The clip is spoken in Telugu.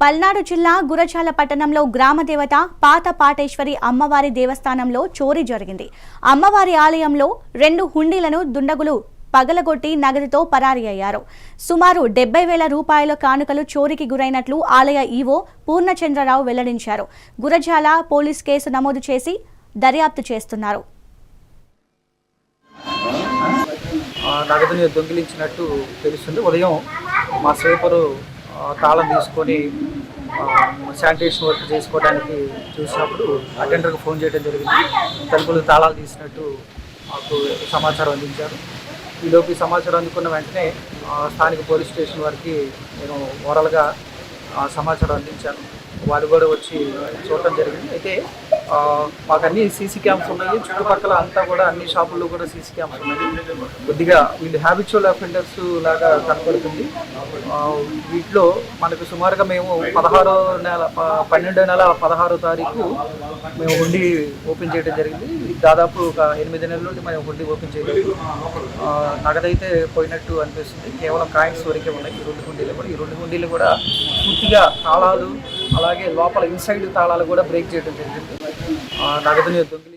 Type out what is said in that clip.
పల్నాడు జిల్లా గురజాల పట్టణంలో గ్రామదేవత పాత పాటేశ్వరి అమ్మవారి దేవస్థానంలో చోరీ జరిగింది. అమ్మవారి ఆలయంలో రెండు హుండీలను దుండగులు పగలగొట్టి నగదుతో పరారి అయ్యారు. సుమారు డెబ్బై వేల రూపాయల కానుకలు చోరీకి గురైనట్లు ఆలయ ఈవో పూర్ణచంద్రరావు వెల్లడించారు. గురజాల పోలీస్ కేసు నమోదు చేసి దర్యాప్తు చేస్తున్నారు. నగదుని దొంగిలించినట్టు తెలుస్తుంది. ఉదయం మా స్వీపరు తాళం తీసుకొని శానిటేషన్ వర్క్ చేసుకోవడానికి చూసినప్పుడు అటెండర్కి ఫోన్ చేయడం జరిగింది. తలుపులు తాళాలు తీసినట్టు మాకు సమాచారం అందించారు. ఈలోపు సమాచారం అందుకున్న వెంటనే స్థానిక పోలీస్ స్టేషన్ వారికి నేను ఓరల్గా సమాచారం అందించాను. వారు కూడా వచ్చి చూడటం జరిగింది. అయితే మాకు అన్ని సీసీ క్యామ్స్ ఉన్నాయి. చుట్టుపక్కల అంతా కూడా అన్ని షాపుల్లో కూడా సీసీ క్యామ్స్ ఉన్నాయి. కొద్దిగా వీళ్ళు హ్యాబిచువల్ అఫెండర్స్ లాగా కనపడుతుంది. వీటిలో మనకు సుమారుగా మేము పదహారో నెల పన్నెండు పన్నెండో నెల పదహారో తారీఖు మేము హుండీ ఓపెన్ చేయడం జరిగింది. దాదాపు ఒక ఎనిమిది నెలల నుండి మేము హుండీ ఓపెన్ చేయలేదు. నగదైతే పోయినట్టు అనిపిస్తుంది. కేవలం కాయిన్స్ వరకే ఉన్నాయి. ఈ రెండు హుండీలు కూడా. ఈ రెండు హుండీలు కూడా పూర్తిగా తాళాలు అలాగే లోపల ఇన్సైడ్ తాళాలు కూడా బ్రేక్ చేయడం జరిగింది. ఆ, నగదుని దొంగిలి